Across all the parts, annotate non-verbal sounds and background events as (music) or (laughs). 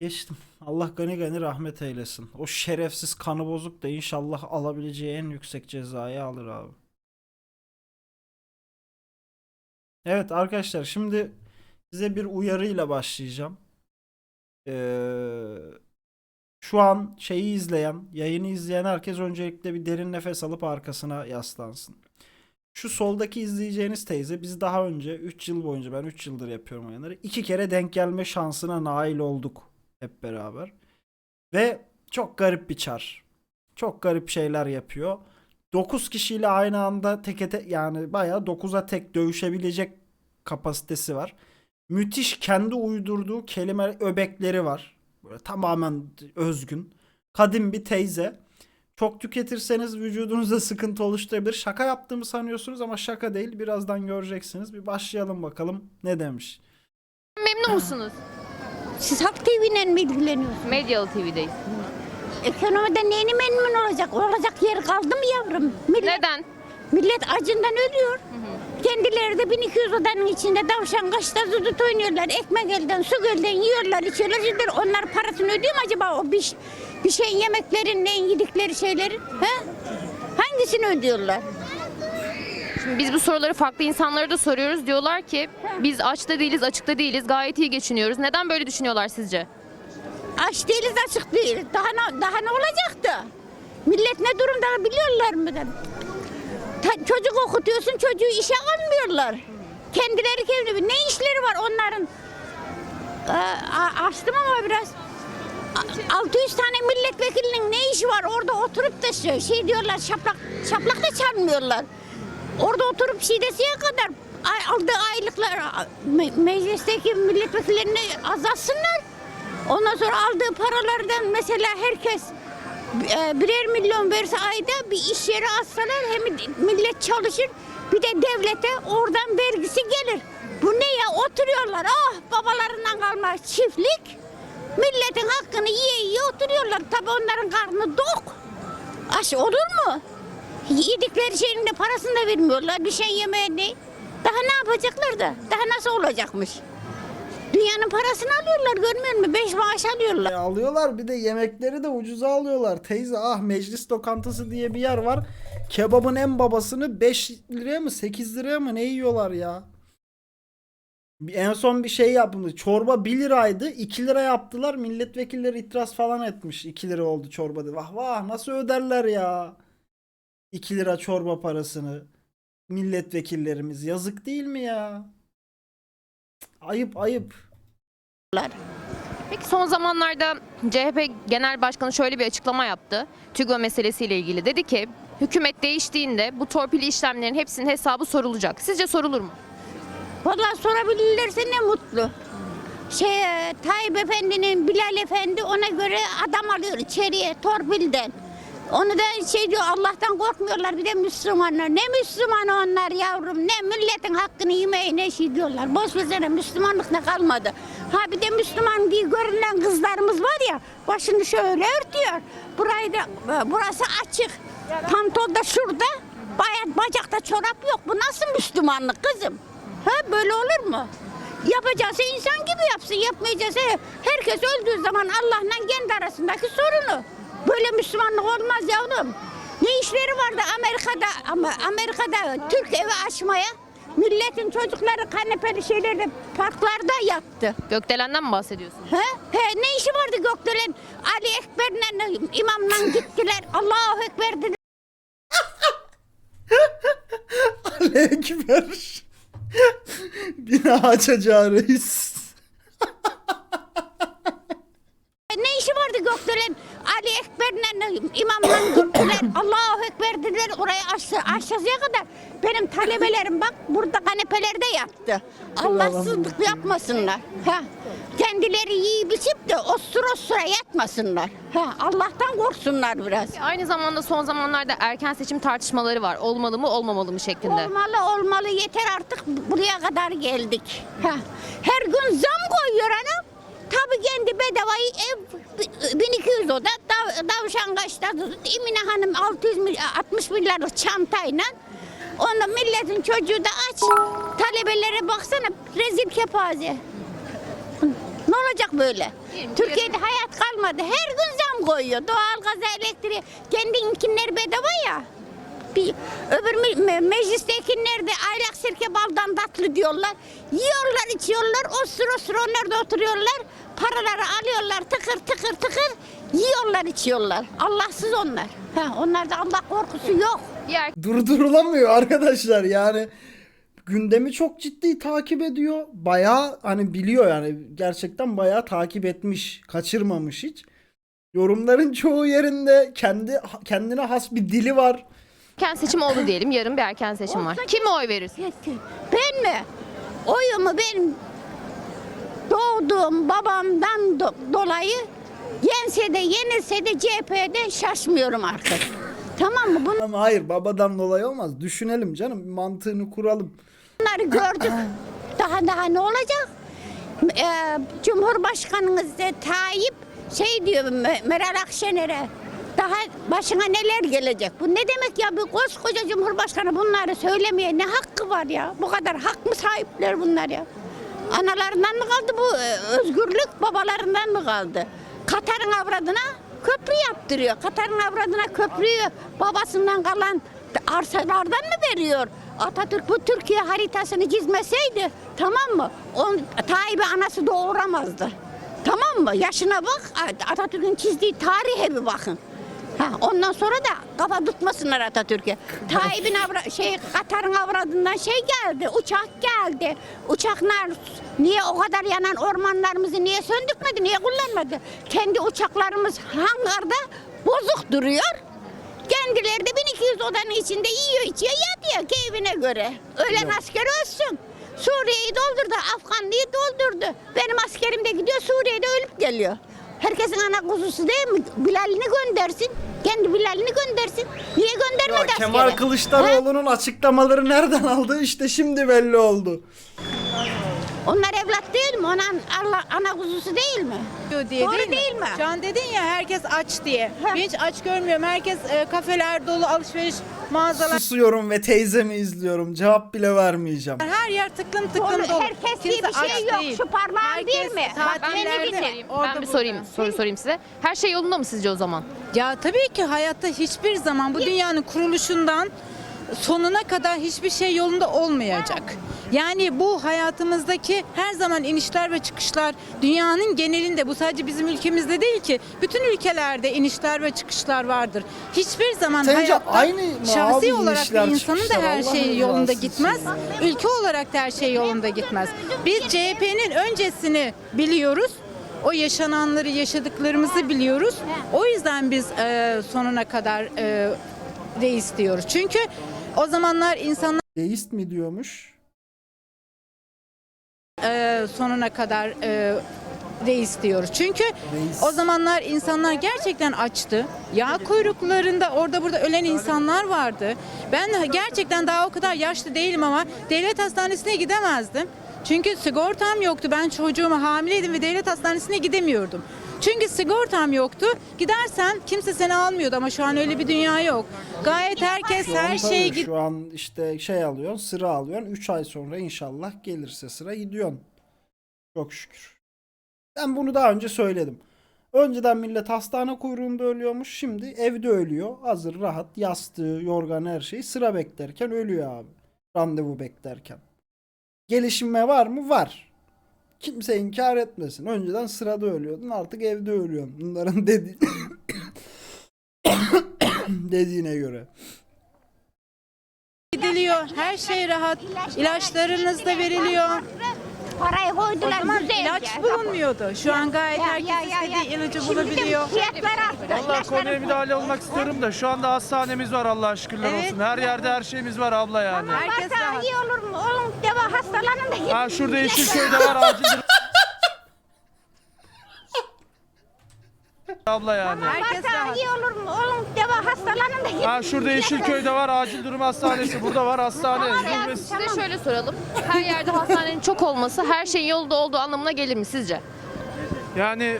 Geçtim. Allah gani gani rahmet eylesin. O şerefsiz kanı bozuk da inşallah alabileceği en yüksek cezayı alır abi. Evet arkadaşlar şimdi size bir uyarıyla başlayacağım. Ee, şu an şeyi izleyen, yayını izleyen herkes öncelikle bir derin nefes alıp arkasına yaslansın. Şu soldaki izleyeceğiniz teyze biz daha önce 3 yıl boyunca ben 3 yıldır yapıyorum yayınları. iki kere denk gelme şansına nail olduk hep beraber. Ve çok garip bir çar. Çok garip şeyler yapıyor. 9 kişiyle aynı anda teke tek yani bayağı 9'a tek dövüşebilecek kapasitesi var. Müthiş kendi uydurduğu kelime öbekleri var. Böyle tamamen özgün. Kadim bir teyze. Çok tüketirseniz vücudunuzda sıkıntı oluşturabilir. Şaka yaptığımı sanıyorsunuz ama şaka değil. Birazdan göreceksiniz. Bir başlayalım bakalım ne demiş. Memnun musunuz? Siz Halk TV'yle mi ilgileniyorsunuz? Medyalı TV'deyiz. Ekonomiden neyini memnun olacak? Olacak yer kaldı mı yavrum? Millet, Neden? millet acından ölüyor. Kendileri de 1200 odanın içinde davşan kaçta zudut oynuyorlar. Ekmek elden, su gölden yiyorlar, içiyorlar. Şimdi onlar parasını ödüyor mu acaba o bir, bir şeyin yemeklerinden yedikleri şeylerin? He? Hangisini ödüyorlar? Şimdi biz bu soruları farklı insanlara da soruyoruz. Diyorlar ki biz açta değiliz, açıkta değiliz. Gayet iyi geçiniyoruz. Neden böyle düşünüyorlar sizce? Aç değiliz, açık değiliz. Daha ne, daha ne olacaktı? Millet ne durumda biliyorlar mı? Ta- çocuk okutuyorsun, çocuğu işe almıyorlar. Kendileri kendi ne işleri var onların? Aa, a- açtım ama biraz. A- 600 tane milletvekilinin ne işi var orada oturup da şey, şey diyorlar şaplak şaplak da çalmıyorlar. Orada oturup deseye kadar aldığı aylıklar me- meclisteki milletvekillerini azaltsınlar. Ondan sonra aldığı paralardan mesela herkes e, birer milyon verse ayda bir iş yeri açsalar hem millet çalışır bir de devlete oradan vergisi gelir. Bu ne ya oturuyorlar ah babalarından kalma çiftlik milletin hakkını yiye yiye oturuyorlar tabi onların karnı dok. Aş olur mu? Yedikleri şeyin de parasını da vermiyorlar bir yemeye ne? Daha ne yapacaklar da? Daha nasıl olacakmış? Dünyanın parasını alıyorlar görmüyor musun? Beş maaş alıyorlar. E, alıyorlar bir de yemekleri de ucuza alıyorlar. Teyze ah meclis lokantası diye bir yer var. Kebabın en babasını 5 liraya mı 8 liraya mı ne yiyorlar ya? En son bir şey yapıldı. Çorba 1 liraydı. 2 lira yaptılar. Milletvekilleri itiraz falan etmiş. 2 lira oldu çorba. Vah vah nasıl öderler ya? 2 lira çorba parasını. Milletvekillerimiz yazık değil mi ya? Ayıp ayıp. Peki son zamanlarda CHP Genel Başkanı şöyle bir açıklama yaptı. TÜGVA meselesiyle ilgili. Dedi ki hükümet değiştiğinde bu torpil işlemlerin hepsinin hesabı sorulacak. Sizce sorulur mu? Vallahi sorabilirlerse ne mutlu. Şey e, Tayyip Efendi'nin Bilal Efendi ona göre adam alıyor içeriye torpilden. Onu da şey diyor Allah'tan korkmuyorlar bir de Müslümanlar. Ne Müslüman onlar yavrum ne milletin hakkını yemeye ne şey diyorlar. Boş versene Müslümanlık ne kalmadı. Ha bir de Müslüman diye görünen kızlarımız var ya başını şöyle örtüyor. Burayı da e, burası açık. Pantol da şurada. Bayat bacakta çorap yok. Bu nasıl Müslümanlık kızım? Ha böyle olur mu? Yapacaksa insan gibi yapsın. Yapmayacaksa herkes öldüğü zaman Allah'la kendi arasındaki sorunu. Böyle Müslümanlık olmaz yavrum. Ne işleri vardı Amerika'da ama Amerika'da Türk evi açmaya? Milletin çocukları kanepeli şeylerde parklarda yattı. Gökdelen'den mi bahsediyorsunuz? He? He, ne işi vardı Gökdelen? Ali Ekber'le imamla gittiler. Allahu Ekber dedi. (laughs) Ekber. Bina açacağı reis. Ne işi vardı Gökdelen? Ali Ekber'le imamla gittiler. Allahu Ekber dediler orayı aşağı, aşağıya kadar. Benim talebelerim bak burada kanepelerde yattı. Allahsızlık yapmasınlar. Ha. Kendileri yiyip içip de osur osura yatmasınlar. Ha. Allah'tan korksunlar biraz. Aynı zamanda son zamanlarda erken seçim tartışmaları var. Olmalı mı olmamalı mı şeklinde. Olmalı olmalı yeter artık buraya kadar geldik. Ha. Her gün zam koyuyor anam. Tabii kendi bedavayı ev 1200 oda dav, davşan kaçta Emine Hanım 600 mil, 60 milyarlık çantayla Onda milletin çocuğu da aç. Talebelere baksana rezil kepaze. Ne olacak böyle? Türkiye'de hayat kalmadı. Her gün zam koyuyor. Doğalgaza, elektriğe. Kendinkiler bedava ya. Bir, öbür me- me- meclistekiler de aylak sirke baldan tatlı diyorlar. Yiyorlar, içiyorlar. O sıra sıra onlar da oturuyorlar. Paraları alıyorlar tıkır tıkır tıkır. Yiyorlar, içiyorlar. Allahsız onlar. Ha, onlarda Allah korkusu yok. Diğer durdurulamıyor arkadaşlar yani gündemi çok ciddi takip ediyor. Bayağı hani biliyor yani gerçekten bayağı takip etmiş, kaçırmamış hiç. Yorumların çoğu yerinde kendi kendine has bir dili var. Erken seçim oldu diyelim. Yarın bir erken seçim var. Kime oy verirsin? Ben mi? Oyumu benim doğduğum babamdan do- dolayı yense de yenilse de CHP'de şaşmıyorum artık. Tamam mı? Ama hayır babadan dolayı olmaz. Düşünelim canım mantığını kuralım. Bunları gördük. Daha daha ne olacak? Ee, Cumhurbaşkanımız da Tayyip şey diyor Me- Meral Akşener'e daha başına neler gelecek? Bu ne demek ya? Bir koskoca Cumhurbaşkanı bunları söylemeye ne hakkı var ya? Bu kadar hak mı sahipler bunlar ya? Analarından mı kaldı bu e, özgürlük, babalarından mı kaldı? Katar'ın avradına köprü yaptırıyor. Katar'ın avradına köprüyü babasından kalan arsalardan mı veriyor? Atatürk bu Türkiye haritasını çizmeseydi tamam mı? On, Tayyip'i anası doğuramazdı. Tamam mı? Yaşına bak Atatürk'ün çizdiği tarihe bir bakın. Ha, ondan sonra da kafa tutmasınlar Atatürk'e. Tayyip'in avra, şey Katar'ın avradından şey geldi, uçak geldi. Uçaklar niye o kadar yanan ormanlarımızı niye söndürmedi, niye kullanmadı? Kendi uçaklarımız hangarda bozuk duruyor. Kendileri de 1200 odanın içinde yiyor, içiyor, yatıyor keyfine göre. Ölen asker ölsün. Suriye'yi doldurdu, Afganlı'yı doldurdu. Benim askerim de gidiyor Suriye'de ölüp geliyor. Herkesin ana kuzusu değil mi? Bilal'ini göndersin. Kendi Bilal'ini göndersin. Niye göndermedi askere? Kemal Kılıçdaroğlu'nun açıklamaları nereden aldı işte şimdi belli oldu. Onlar evlat değil mi? Ona Allah, ana kuzusu değil mi? diyor diye Doğru değil, değil mi? Şu an dedin ya herkes aç diye. Ben hiç aç görmüyorum. Herkes e, kafeler dolu, alışveriş mağazalar. Susuyorum ve teyzemi izliyorum. Cevap bile vermeyeceğim. Her yer tıklım tıklım dolu. herkes diye Kimse bir şey aç yok. değil. Şu parmağın değil mi? Bak, Ben beni dinle. Orada Ben bir burada. sorayım. Soru sorayım size. Her şey yolunda mı sizce o zaman? Ya tabii ki hayatta hiçbir zaman bu dünyanın kuruluşundan sonuna kadar hiçbir şey yolunda olmayacak. Yani bu hayatımızdaki her zaman inişler ve çıkışlar dünyanın genelinde bu sadece bizim ülkemizde değil ki bütün ülkelerde inişler ve çıkışlar vardır. Hiçbir zaman Sence hayatta aynı mı şahsi abi olarak inişler, bir insanın da çıkışlar? her Allah şey yolunda rızası gitmez. için. Ülke olarak da her şey yolunda gitmez. Biz CHP'nin öncesini biliyoruz. O yaşananları, yaşadıklarımızı biliyoruz. O yüzden biz e, sonuna kadar e, reis diyoruz. Çünkü o zamanlar insanlar Deist mi diyormuş? e, sonuna kadar e, reis diyoruz. Çünkü Reis. o zamanlar insanlar gerçekten açtı. Yağ kuyruklarında orada burada ölen insanlar vardı. Ben gerçekten daha o kadar yaşlı değilim ama devlet hastanesine gidemezdim. Çünkü sigortam yoktu. Ben çocuğuma hamileydim ve devlet hastanesine gidemiyordum. Çünkü sigortam yoktu. Gidersen kimse seni almıyordu ama şu an öyle bir dünya yok. Gayet herkes her şeye git Şu an işte şey alıyorsun sıra alıyorsun. 3 ay sonra inşallah gelirse sıra gidiyorsun. Çok şükür. Ben bunu daha önce söyledim. Önceden millet hastane kuyruğunda ölüyormuş. Şimdi evde ölüyor. Hazır rahat yastığı, yorgan her şey sıra beklerken ölüyor abi. Randevu beklerken. Gelişme var mı? Var. Kimse inkar etmesin. Önceden sırada ölüyordun artık evde ölüyorsun. Bunların (laughs) dedi (coughs) dediğine göre. gidiliyor. Her şey rahat. İlaçlarınız da veriliyor. Parayı O koydular zaman güzelce. ilaç bulunmuyordu. Şu an gayet Ya, herkes ya, ya, istediği ya. ilacı Şimdi bulabiliyor. Fiyatlar arttı. Valla konuya müdahale olmak istiyorum da şu anda hastanemiz var Allah'a şükürler Evet. olsun. Her yerde her şeyimiz var abla yani. Herkes Varsa rahat. iyi olur mu? Oğlum deva hastalanın da. Ha şurada Yeşilköy'de var acil abla yani. Herkes rahat. iyi olur mu? Oğlum deva hastalanın da gidin. Ha şurada Yeşilköy'de var acil durum hastanesi. Burada var hastane. Yani size şöyle soralım. Her yerde hastanenin çok olması her şeyin yolunda olduğu anlamına gelir mi sizce? Yani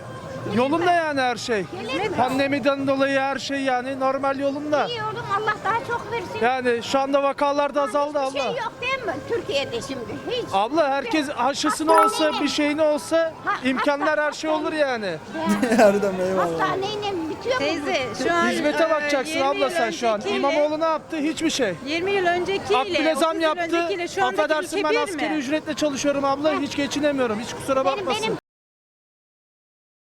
Yolunda yani her şey. Gelir mi? Pandemiden dolayı her şey yani normal yolunda. İyi oğlum Allah daha çok versin. Yani şu anda vakalar da azaldı Hiçbir şey abla. yok değil mi Türkiye'de şimdi? Hiç. Abla herkes aşısını Hastane- olsa bir şeyini olsa Ha, imkanlar hasta- her şey olur yani. (laughs) Erdem eyvallah. Hastaneyle bitiyor mu? Teyze şu an Hizmete e, bakacaksın 20 abla sen şu an. öncekiyle- İmamoğlu ne yaptı? Hiçbir şey. 20 yıl öncekiyle, Akbile 30 zam yıl yaptı. öncekiyle şu andaki Affedersin ülke ben bir askeri mi? ücretle çalışıyorum abla. Hiç geçinemiyorum. Hiç kusura Benim, bakmasın. benim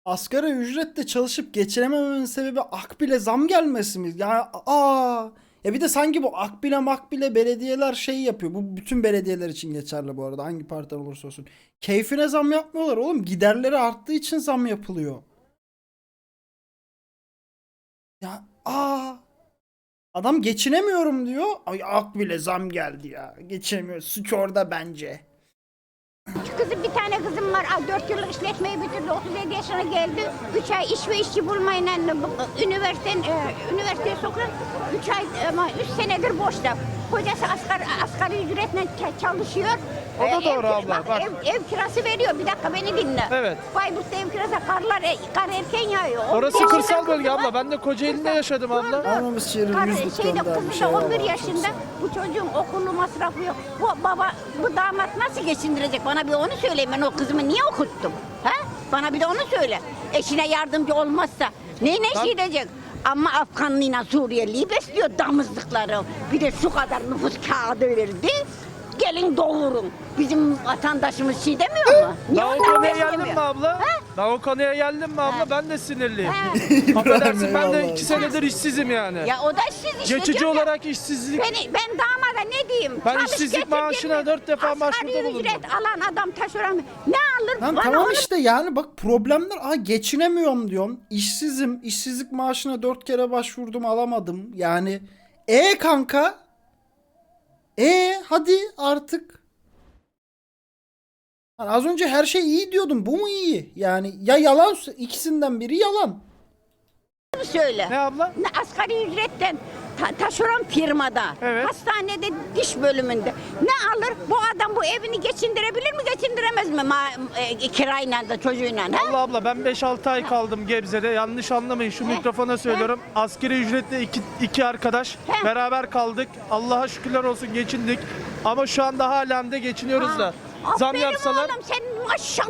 Asgari ücretle çalışıp geçinemememin sebebi Akbil'e zam gelmesi mi? Ya aa ya bir de sanki bu Akbil'e Makbil'e belediyeler şey yapıyor. Bu bütün belediyeler için geçerli bu arada. Hangi partiden olursa olsun. Keyfine zam yapmıyorlar oğlum. Giderleri arttığı için zam yapılıyor. Ya aa adam geçinemiyorum diyor. Ay Akbil'e zam geldi ya. Geçinemiyor. Suç orada bence. Kızım bir tane kızım var. 4 yıllık işletmeyi bitirdi. 37 yaşına geldi. 3 ay iş ve işçi bulmayla üniversite e, üniversiteye sokuyor. 3 ay ama 3 senedir boşta. Kocası asgari, asgari ücretle çalışıyor. O da doğru ev, abla, bak. Ev, ev kirası veriyor. Bir dakika beni dinle. Evet. Bayburt'ta ev kirası karlar e, kar erken yağıyor. Orası 11 kırsal bölge abla. Ben de Kocaeli'nde yaşadım abla. Almamız şiirin Kar- yüzlük şeyde göndermiş. kızı da 11 eyvallah, çok yaşında bu çocuğun okulu masrafı yok. Bu baba bu damat nasıl geçindirecek? Bana bir onu söyleyin. Ben o kızımı niye okuttum? He? Bana bir de onu söyle. Eşine yardımcı olmazsa neyine Tam- edecek? Ama Afganlıyla Suriyeliyi besliyor damızlıkları. Bir de şu kadar nüfus kağıdı verdi. Gelin doğurun. Bizim vatandaşımız şey demiyor mu? Niye Daha o konuya beslemiyor? geldin mi abla? He? Daha o konuya geldin mi abla? Ben de sinirliyim. (laughs) Affedersin ben de iki senedir işsizim yani. Ya o da siz işte Geçici diyorum ya. olarak işsizlik. Beni, ben damada ne diyeyim? Ben Çalış işsizlik getir maaşına dört defa Asgari başvuruda bulundum. ücret alan adam taşeron ne alır? Lan Bana tamam onu işte yani bak problemler aa geçinemiyorum diyorsun. İşsizim. işsizlik maaşına dört kere başvurdum alamadım. Yani e kanka. E hadi artık. Lan az önce her şey iyi diyordum. Bu mu iyi? Yani ya yalan ikisinden biri yalan. söyle. Ne abla? Ne asgari ücretten ta- taşeron firmada, Evet. hastanede diş bölümünde ne alır? Bu adam bu evini geçindirebilir mi, geçindiremez mi ma- e, kirayla da çocuğuyla? Ha? Allah abla ben 5-6 ay kaldım Gebze'de. Yanlış anlamayın şu mikrofona söylüyorum. Askeri ücretle iki, iki arkadaş He. beraber kaldık. Allah'a şükürler olsun geçindik. Ama şu anda halen de geçiniyoruz da. Zam Aferin yapsalar oğlum sen maşallah.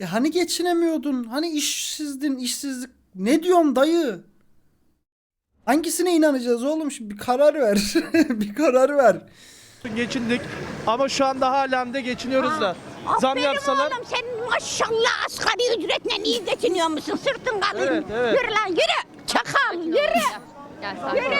Ya hani geçinemiyordun? Hani işsizdin, işsizlik. Ne diyorsun dayı? Hangisine inanacağız oğlum? Şimdi bir karar ver. (laughs) bir karar ver. geçindik. Ama şu anda halen de geçiniyoruz da. Zam Aferin yapsalar oğlum sen maşallah asgari ücretle iyi geçiniyor musun? Sırtın kalın. Evet, evet. Yürü lan yürü. Çakal yürü. Gel sakin ol. Yürü.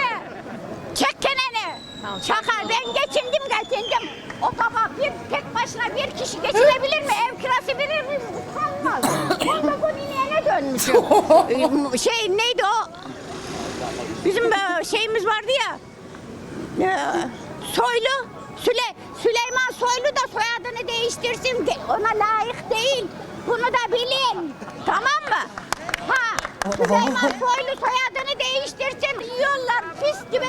Çek keneni. Tamam, Çakal ben geçindim geçindim. O baba bir tek başına bir kişi geçinebilir mi? Ev kirası verir mi? Utanmaz. Montagon (coughs) ineğine dönmüşüm. (laughs) Ee, şey neydi o? Bizim e, şeyimiz vardı ya. e, Soylu. Süle, Süleyman Soylu da soyadını değiştirsin. De- ona layık değil. Bunu da bilin. Tamam mı? Ha, Süleyman Soylu soyadını değiştirsin. Yiyorlar pis gibi.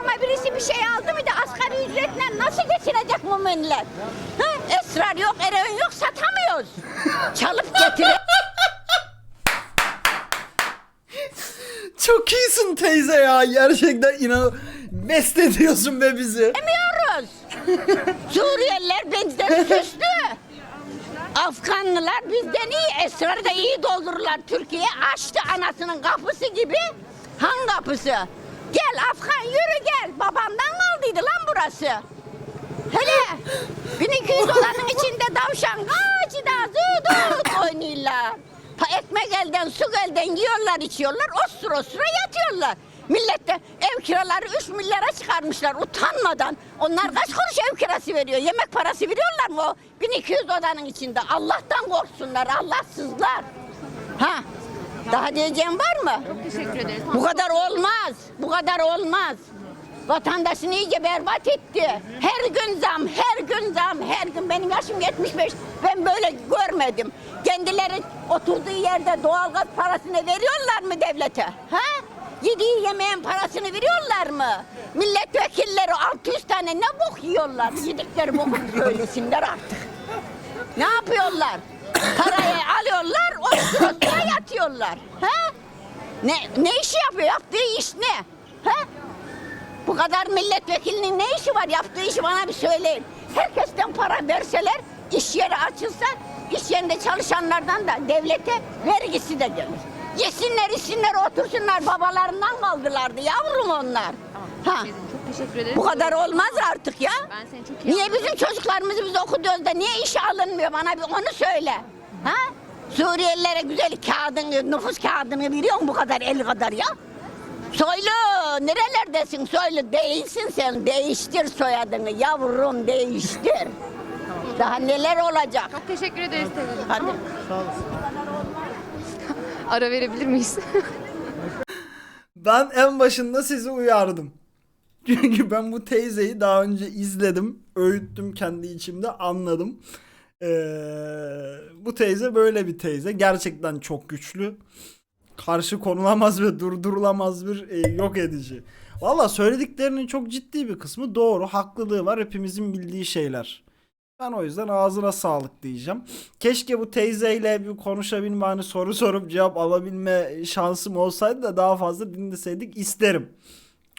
Ama birisi bir şey aldı mı da asgari ücretle nasıl geçinecek bu millet? Ha, esrar yok, ereğin yok satamıyoruz. Çalıp getirin. Çok iyisin teyze ya. Gerçekten inan mest ediyorsun be bizi. Demiyoruz. (laughs) Suriyeliler bizden süslü. Afganlılar bizden iyi. Esrarı da iyi doldururlar. Türkiye açtı anasının kapısı gibi. Han kapısı. Gel Afgan yürü gel. Babamdan kaldıydı lan burası. Hele 1200 doların içinde davşan kaçı da zıdut oynuyorlar. Pa ekmek elden su elden yiyorlar içiyorlar osur osura yatıyorlar. Millet de ev kiraları 3 milyara çıkarmışlar utanmadan. Onlar kaç kuruş ev kirası veriyor? Yemek parası veriyorlar mı o 1200 odanın içinde? Allah'tan korksunlar Allahsızlar. Ha daha diyeceğim var mı? Teşekkür ederiz. Bu kadar olmaz. Bu kadar olmaz. Vatandaşını iyice berbat etti. Her gün zam, her gün zam, her gün. Benim yaşım 75. Ben böyle görmedim. Kendileri oturduğu yerde doğalgaz parasını veriyorlar mı devlete? Ha? Yediği yemeğin parasını veriyorlar mı? Milletvekilleri 600 tane ne bok yiyorlar? Yedikleri boku söylesinler artık. Ne yapıyorlar? Parayı alıyorlar, o sırasına yatıyorlar. Ha? Ne, ne işi yapıyor? Yaptığı iş ne? Ha? Bu kadar milletvekilinin ne işi var? Yaptığı işi bana bir söyleyin. Herkesten para verseler, iş yeri açılsa, iş yerinde çalışanlardan da devlete vergisi de gelir. Yesinler, içsinler, otursunlar. Babalarından kaldılardı yavrum onlar. Ha. Çok teşekkür ederim. Bu kadar olmaz artık ya. Ben seni çok iyi Niye bizim çocuklarımızı biz okuduğuz da niye işe alınmıyor bana bir onu söyle. Ha? Suriyelilere güzel kağıdını, nüfus kağıdını veriyor mu bu kadar el kadar ya? Soylu nerelerdesin soylu değilsin sen değiştir soyadını yavrum değiştir. Daha neler olacak? Çok teşekkür ederiz teyzeciğim. Hadi. (laughs) Ara verebilir miyiz? Ben en başında sizi uyardım. (laughs) Çünkü ben bu teyzeyi daha önce izledim. Öğüttüm kendi içimde anladım. Ee, bu teyze böyle bir teyze. Gerçekten çok güçlü. Karşı konulamaz ve durdurulamaz bir e, yok edici. Valla söylediklerinin çok ciddi bir kısmı doğru. Haklılığı var. Hepimizin bildiği şeyler. Ben o yüzden ağzına sağlık diyeceğim. Keşke bu teyzeyle bir konuşabilme hani soru sorup cevap alabilme şansım olsaydı da daha fazla dinleseydik isterim.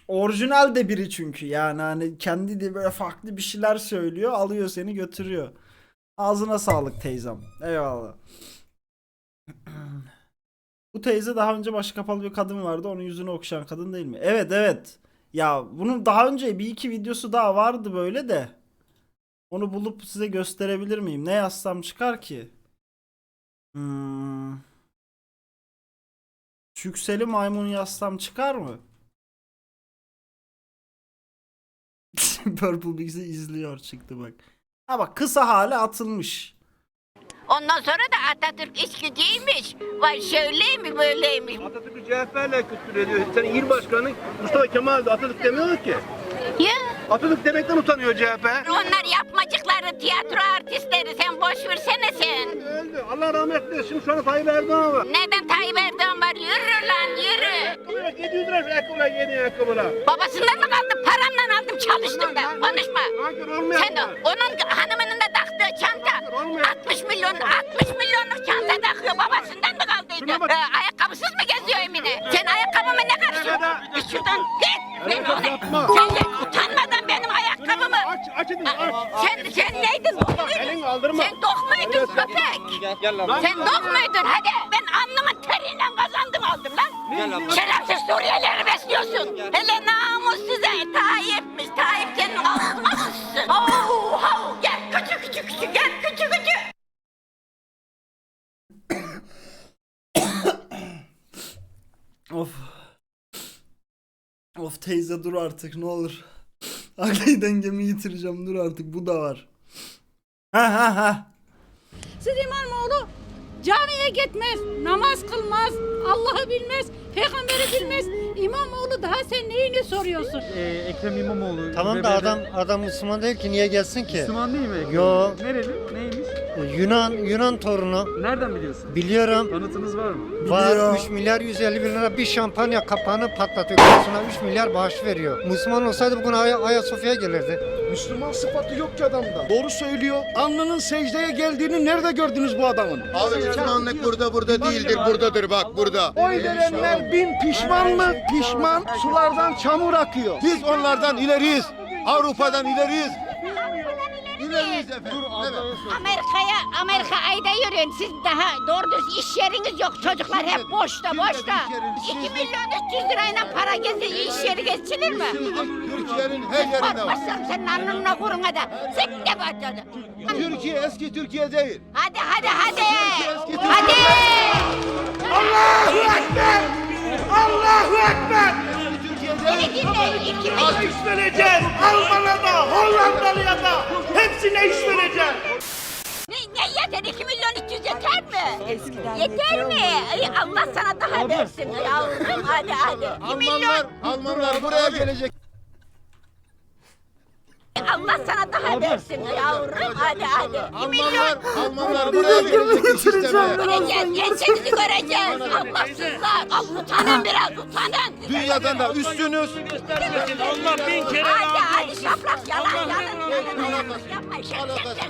Orijinal de biri çünkü yani hani kendi de böyle farklı bir şeyler söylüyor alıyor seni götürüyor. Ağzına sağlık teyzem. Eyvallah. (clears throat) Bu teyze daha önce başı kapalı bir kadın vardı. Onun yüzünü okşayan kadın değil mi? Evet evet. Ya bunun daha önce bir iki videosu daha vardı böyle de. Onu bulup size gösterebilir miyim? Ne yazsam çıkar ki? Hmm. Sükseli maymun yazsam çıkar mı? (laughs) Purple bizi izliyor çıktı bak. Ha bak kısa hali atılmış. Ondan sonra da Atatürk içkiciymiş. Vay şöyleymiş böyleymiş. Atatürk'ü CHP'yle küstür ediyor. Senin il başkanın Mustafa Kemal Atatürk demiyor ki. Ya Atatürk demekten utanıyor CHP. onlar yapmacıkları, tiyatro artistleri sen boş versene sen. Öldü. Allah rahmet eylesin. Şu an Tayyip Erdoğan var. Neden Tayyip Erdoğan var? Yürü lan yürü. Ayakkabıya 700 lira ayakkabılar yeni ayakkabılar. Babasından mı kaldım? Paramla aldım çalıştım da. Konuşma. Nankör Sen de, onun hanımının da taktığı çanta 60 milyon 60 milyonluk çanta takıyor babasından mı kaldıydı? Ee, ayakkabısız mı geziyor Emine? Sen ayakkabıma ne karışıyorsun? Git şuradan git. Ben onu, sen de utanmadan benim ayakkabımı. Aç, aç edin, aç. Sen, sen neydin? Elini kaldırma. Sen dok muydun köpek? Sen dok muydun? Hadi ben alnımın teriyle kazandım aldım lan. Şerefsiz Suriyelileri besliyorsun. Hele namus size Tayyip'miş. Tayyip senin ağzına teyze dur artık ne olur. (laughs) Akli dengemi yitireceğim dur artık bu da var. Ha ha ha. Siz İmamoğlu camiye gitmez, namaz kılmaz, Allah'ı bilmez, peygamberi bilmez. İmamoğlu daha sen neyini soruyorsun? Ee, Ekrem İmamoğlu. Tamam da adam adam Müslüman değil ki niye gelsin ki? Müslüman değil mi? Ekrem Yo. Nereli? Neymiş? Yunan Yunan torunu. Nereden biliyorsun? Biliyorum. Kanıtınız var mı? Var Biliyor. 3 milyar 150 bin lira bir şampanya kapağını patlatıyor. Karşısına 3 milyar bağış veriyor. Müslüman olsaydı bugün Aya, Ayasofya gelirdi. Müslüman sıfatı yok ki adamda. Doğru söylüyor. Alnının secdeye geldiğini nerede gördünüz bu adamın? Abi Müslümanlık burada burada değildir buradadır bak burada. Oy verenler bin pişman mı? Pişman. Sulardan çamur akıyor. Biz onlardan ileriyiz. Avrupa'dan ileriyiz. İleriyiz efendim. Evet. Amerika'ya Amerika ayda yürüyün. Siz daha doğru düz iş yeriniz yok. Çocuklar hep boşta boşta. 2 milyon 300 lirayla para geziyor. iş yeri geçilir mi? Türkiye'nin her yerinde var. Korkmazsam senin alnına kuruna da. Sık de başladı. Türkiye eski Türkiye değil. Hadi hadi hadi. Eski Türkiye. Hadi. Eski Türkiye Beni dinle. 2 milyon. vereceğiz. Alman'a da, yeter mi? Ay, Allah sana daha versin yavrum. Hadi hadi. 2 milyon. Almanlar, Almanlar buraya gelecek. Allah sana daha versin yavrum. Hadi hadi. 2 milyon. Almanlar, Almanlar buraya gelecek iş istemeye. Göreceğiz. Gençlerinizi göreceğiz. Allahsızlar. Al utanın biraz utanın. Dünyadan da üstünüz. Allah bin kere Hadi hadi şaplak yalan yalan. yalan. Yapma şak şak şak şak.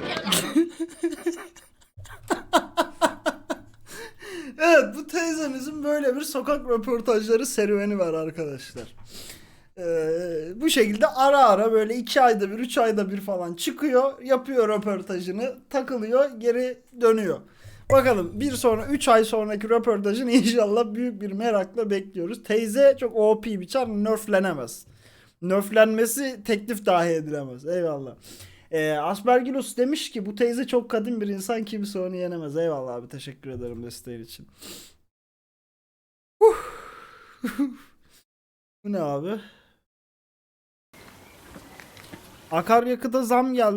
(laughs) Karadeniz'in böyle bir sokak röportajları serüveni var arkadaşlar. Ee, bu şekilde ara ara böyle iki ayda bir, üç ayda bir falan çıkıyor, yapıyor röportajını, takılıyor, geri dönüyor. Bakalım bir sonra 3 ay sonraki röportajını (laughs) inşallah büyük bir merakla bekliyoruz. Teyze çok OP bir çar nerflenemez. Nerflenmesi teklif dahi edilemez. Eyvallah. Ee, Aspergillus demiş ki bu teyze çok kadın bir insan kimse onu yenemez. Eyvallah abi teşekkür ederim desteğin için. (laughs) Bu ne abi? Akaryakıta zam geldi